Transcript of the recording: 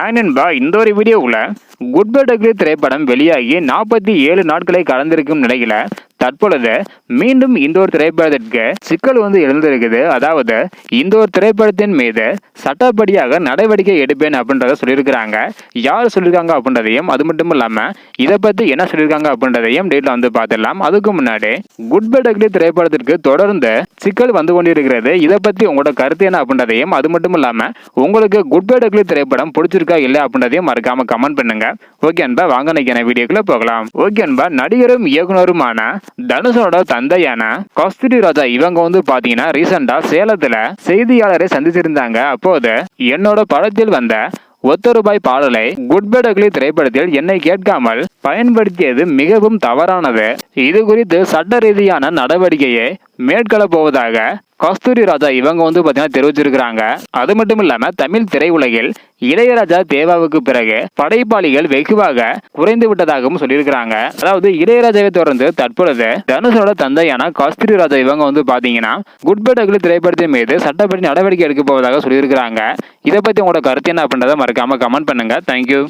Hi நண்பா இந்த ஒரு வீடியோவில் குட் பை டக்லி திரைப்படம் வெளியாகி நாற்பத்தி ஏழு நாட்களை கடந்திருக்கும் நிலையில் தற்பொழுது மீண்டும் இந்த ஒரு திரைப்படத்திற்கு சிக்கல் வந்து எழுந்திருக்குது. அதாவது இந்த ஒரு திரைப்படத்தின் மீது சட்டப்படியாக நடவடிக்கை எடுப்பேன் அப்படின்றத சொல்லியிருக்கிறாங்க. யார் சொல்லியிருக்காங்க அப்படின்றதையும் அது மட்டும் இல்லாமல் இதை பற்றி என்ன சொல்லியிருக்காங்க அப்படின்றதையும் டேட்டில் வந்து பார்த்துடலாம். அதுக்கு முன்னாடி குட் பை டக்லி திரைப்படத்திற்கு தொடர்ந்து சிக்கல் வந்து கொண்டிருக்கிறது. இதை பற்றி உங்களோட கருத்து என்ன அப்படின்றதையும் அது மட்டும் இல்லாமல் உங்களுக்கு குட் பை டக்லி திரைப்படம் பிடிச்சிருக்கா இல்லை அப்படின்றதையும் மறக்காம கமெண்ட் பண்ணுங்க. ஓகே அன்பா வாங்க நினைக்கிற வீடியோக்குள்ள போகலாம். ஓகே அன்பா நடிகரும் இயக்குனருமான தனுஷோட தந்தையான கஸ்தூரி ராஜா இவங்க வந்து பாத்தீங்கன்னா ரீசெண்டா சேலத்துல செய்தியாளரை சந்திச்சிருந்தாங்க. அப்போது என்னோட படத்தில் வந்த ஒத்த ரூபாய் பாடலை குட் பை டக்லி திரைப்படத்தில் என்னை கேட்காமல் பயன்படுத்தியது மிகவும் தவறானது. இது குறித்து சட்ட ரீதியான நடவடிக்கையை மேற்கொள்ள போவதாக கஸ்தூரி ராஜா இவங்க வந்து பார்த்தீங்கன்னா தெரிவிச்சிருக்கிறாங்க. அது மட்டும் இல்லாமல் தமிழ் திரையுலகில் இளையராஜா தேவாவுக்கு பிறகு படைப்பாளிகள் வெகுவாக குறைந்து விட்டதாகவும் சொல்லியிருக்கிறாங்க. அதாவது இளையராஜாவை தொடர்ந்து தற்பொழுது தனுஷோட தந்தையான கஸ்தூரி ராஜா இவங்க வந்து பாத்தீங்கன்னா குட் பை டக்லி திரைப்படத்தின் மீது சட்டப்படி நடவடிக்கை எடுக்க போவதாக சொல்லியிருக்கிறாங்க. இதை பத்தி உங்களோட கருத்து என்ன அப்படின்றத மறக்காம கமெண்ட் பண்ணுங்க. தேங்க்யூ